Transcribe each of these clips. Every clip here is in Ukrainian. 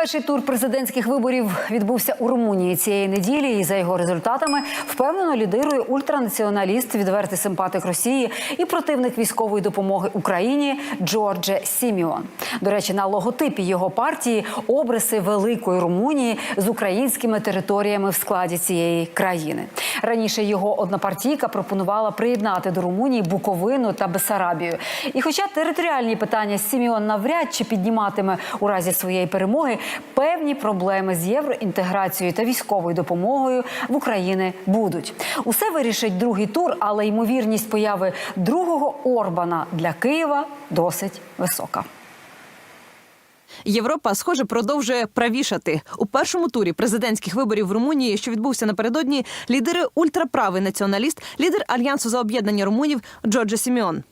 Перший тур президентських виборів відбувся у Румунії цієї неділі, і за його результатами впевнено лідирує ультранаціоналіст, відвертий симпатик Росії і противник військової допомоги Україні Джордже Сіміон. До речі, на логотипі його партії обриси великої Румунії з українськими територіями в складі цієї країни. Раніше його однопартійка пропонувала приєднати до Румунії Буковину та Бесарабію. І, хоча територіальні питання Сіміон навряд чи підніматиме у разі своєї перемоги, певні проблеми з євроінтеграцією та військовою допомогою в Україні будуть. Усе вирішить другий тур, але ймовірність появи другого Орбана для Києва досить висока. Європа, схоже, продовжує правішати у першому турі президентських виборів в Румунії, що відбувся напередодні. Лідери ультраправий націоналіст, лідер альянсу за об'єднання румунів Джорджа Сіміон.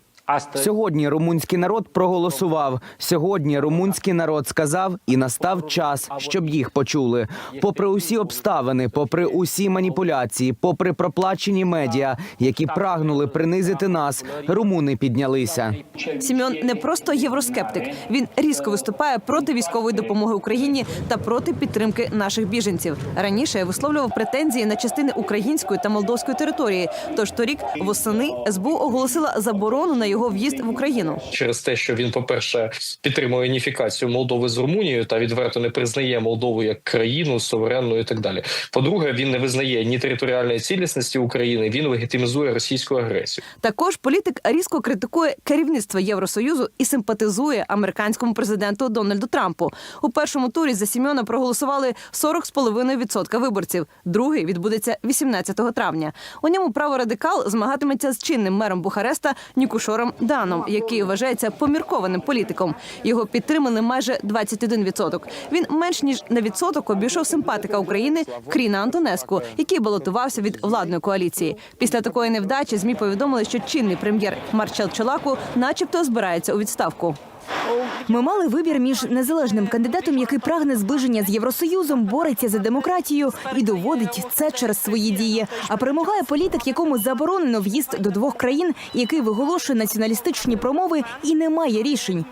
Сьогодні румунський народ проголосував. Сьогодні румунський народ сказав, і настав час, щоб їх почули. Попри усі обставини, попри усі маніпуляції, попри проплачені медіа, які прагнули принизити нас, румуни піднялися. Сіміон не просто євроскептик. Він різко виступає проти військової допомоги Україні та проти підтримки наших біженців. Раніше висловлював претензії на частини української та молдовської території. Тож торік восени СБУ оголосила заборону на його в'їзд в Україну. через те, що він, по-перше, підтримує уніфікацію Молдови з Румунією та відверто не признає Молдову як країну суверенну і так далі. По-друге, він не визнає ні територіальної цілісності України, він легітимізує російську агресію. Також політик різко критикує керівництво Євросоюзу і симпатизує американському президенту Дональду Трампу. У першому турі за Сімьона проголосували 40,5% виборців. Другий відбудеться 18 травня. У ньому праворадикал змагатиметься з чинним мером Бухареста Нікушором Даном, який вважається поміркованим політиком. Його підтримали майже 21%. Він менш ніж на відсоток обійшов симпатика України Кріна Антонеску, який балотувався від владної коаліції. Після такої невдачі змі повідомили, що чинний прем'єр Марчел Чолаку, начебто, збирається у відставку. Ми мали вибір між незалежним кандидатом, який прагне зближення з Євросоюзом, бореться за демократію і доводить це через свої дії. А перемагає політик, якому заборонено в'їзд до двох країн, який виголошує націоналістичні промови і не має рішень.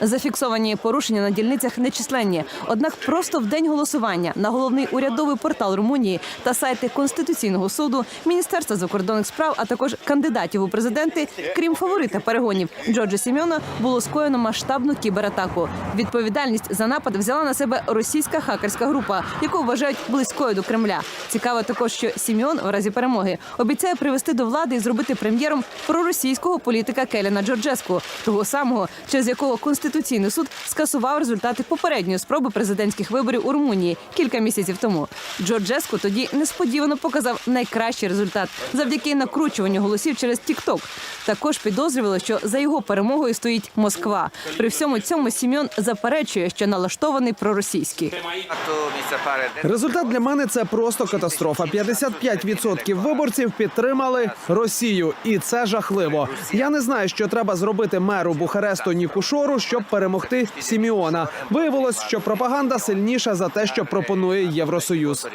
Зафіксовані порушення на дільницях нечисленні. Однак просто в день голосування на головний урядовий портал Румунії та сайти Конституційного суду, Міністерства закордонних справ, а також кандидатів у президенти, крім фаворита перегонів Джорджа Сімьона, було скоєно масштабну кібератаку. Відповідальність за напад взяла на себе російська хакерська група, яку вважають близькою до Кремля. Цікаво також, що Сімьон в разі перемоги обіцяє привести до влади і зробити прем'єром проросійського політика Келіна Джорджеску, того самого, через якого Конституційний суд скасував результати попередньої спроби президентських виборів у Румунії кілька місяців тому. Джорджеску тоді несподівано показав найкращий результат завдяки накручуванню голосів через TikTok. Також підозрювали, що за його перемогою стоїть Москва. При всьому цьому Сім'он заперечує, що налаштований проросійський. Результат для мене це просто катастрофа. 55% виборців підтримали Росію, і це жахливо. Я не знаю, що треба зробити меру Бухаресту Нікушору, щоб перемогти Сіміона. Виявилось, що пропаганда сильніша за те, що пропонує Євросоюз.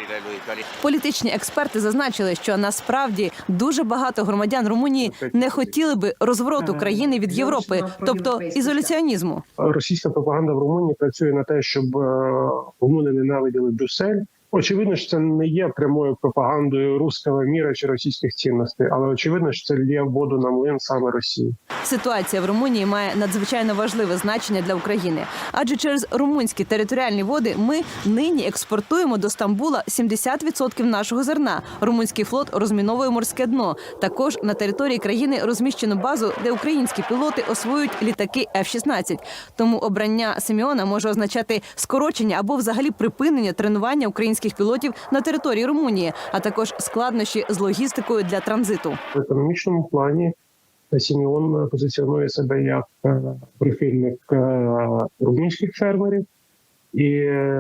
Політичні експерти зазначили, що насправді дуже багато громадян Румунії не хотіли би розвороту країни від Європи, тобто ізоляціонізму. російська пропаганда в Румунії працює на те, щоб е, румуни ненавиділи Брюссель. Очевидно, що це не є прямою пропагандою руського міра чи російських цінностей, але очевидно, що це лє воду на млин саме Росії. Ситуація в Румунії має надзвичайно важливе значення для України, адже через румунські територіальні води ми нині експортуємо до Стамбула 70% нашого зерна. Румунський флот розміновує морське дно. Також на території країни розміщено базу, де українські пілоти освоюють літаки F-16. Тому обрання Симеона може означати скорочення або взагалі припинення тренування українських пілотів на території Румунії, а також складнощі з логістикою для транзиту. В економічному плані Сіміон позиціонує себе як е, прихильник е, румунських фермерів. І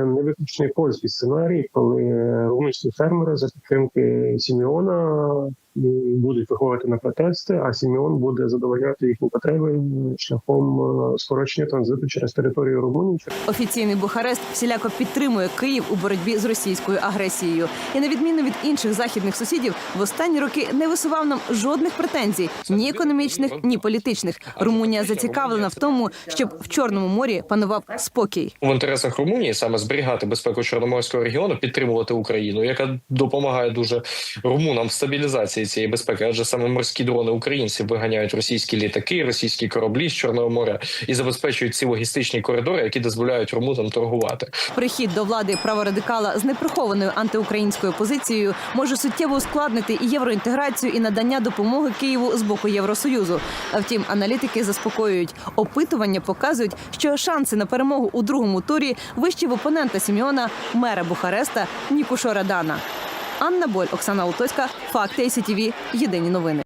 не виключний польський сценарій, коли румунські фермери за підтримки Сіміона будуть виходити на протести, а Сімеон буде задовольняти їхні потреби шляхом е, скорочення транзиту через територію Румунії. Офіційний Бухарест всіляко підтримує Київ у боротьбі з російською агресією. І на відміну від інших західних сусідів, в останні роки не висував нам жодних претензій, ні економічних, ні політичних. Румунія зацікавлена в тому, щоб в Чорному морі панував спокій. в інтересах Румунії саме зберігати безпеку Чорноморського регіону, підтримувати Україну, яка допомагає дуже румунам в стабілізації цієї безпеки, адже саме морські дрони українців виганяють російські літаки, російські кораблі з Чорного моря і забезпечують ці логістичні коридори, які дозволяють румунам торгувати. Прихід до влади праворадикала з неприхованою антиукраїнською позицією може суттєво ускладнити і євроінтеграцію, і надання допомоги Києву з боку Євросоюзу. А втім, аналітики заспокоюють. Опитування показують, що шанси на перемогу у другому турі вищі в опонента Сіміона, мера Бухареста Нікушора Дана. Анна Боль, Оксана Лутоська, Факти СІТІВІ. Єдині новини.